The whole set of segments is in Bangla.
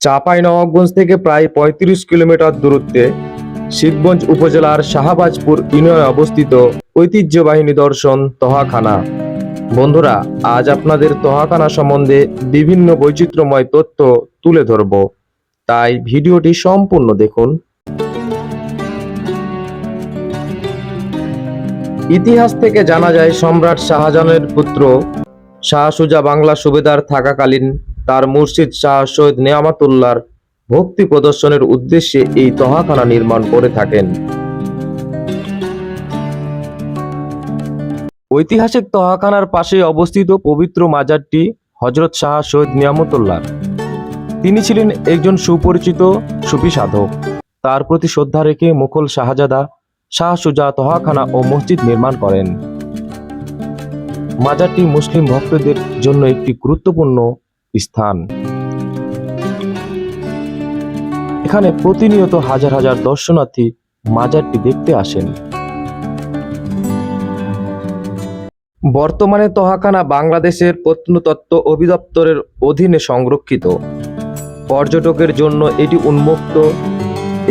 চাঁপাইনবাবগঞ্জ থেকে প্রায় পঁয়ত্রিশ কিলোমিটার দূরত্বে শিবগঞ্জ উপজেলার শাহবাজপুর ইউনিয়নে অবস্থিত ঐতিহ্যবাহী নিদর্শন তহাখানা। বন্ধুরা, আজ আপনাদের তহাখানা সম্বন্ধে বিভিন্ন বৈচিত্র্যময় তথ্য তুলে ধরব। তাই ভিডিওটি সম্পূর্ণ দেখুন। ইতিহাস থেকে জানা যায়, সম্রাট শাহজাহানের পুত্র শাহ সুজা বাংলা সুবেদার থাকাকালীন তার মুর্শিদ শাহ সৈয়দ নেয়ামাতুল্লাহর ভক্তি প্রদর্শনের উদ্দেশ্যে এই তহাখানা নির্মাণ করে থাকেন। ঐতিহাসিক তহাখানার পাশে অবস্থিত পবিত্র মাজারটি হজরত শাহ সৈয়দ নিয়ামতুল্লাহ তিনি ছিলেন একজন সুপরিচিত সুফি সাধক। তার প্রতি শ্রদ্ধা রেখে মুঘল শাহজাদা শাহ সুজা তহাখানা ও মসজিদ নির্মাণ করেন। মাজারটি মুসলিম ভক্তদের জন্য একটি গুরুত্বপূর্ণ স্থান। এখানে প্রতিনিয়ত হাজার হাজার দর্শনার্থী মাজারটি দেখতে আসেন। বর্তমানে তহাখানা বাংলাদেশের প্রত্নতত্ত্ব অধিদপ্তরের অধীনে সংরক্ষিত। পর্যটকের জন্য এটি উন্মুক্ত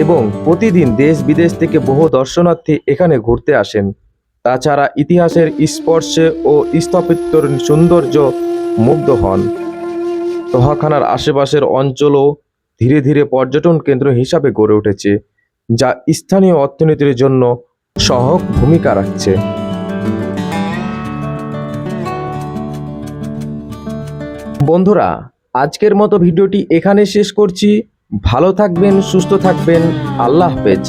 এবং প্রতিদিন দেশ বিদেশ থেকে বহু দর্শনার্থী এখানে ঘুরতে আসেন। তাছাড়া ইতিহাসের স্পর্শে ও স্থাপত্যের সৌন্দর্য মুগ্ধ হন। তহাখানার আশেপাশের অঞ্চলও ধীরে ধীরে পর্যটন কেন্দ্র হিসাবে গড়ে উঠেছে, যা স্থানীয় অর্থনীতির জন্য সহায়ক ভূমিকা রাখছে। বন্ধুরা, আজকের মতো ভিডিওটি এখানে শেষ করছি। ভালো থাকবেন, সুস্থ থাকবেন। আল্লাহ হাফেজ।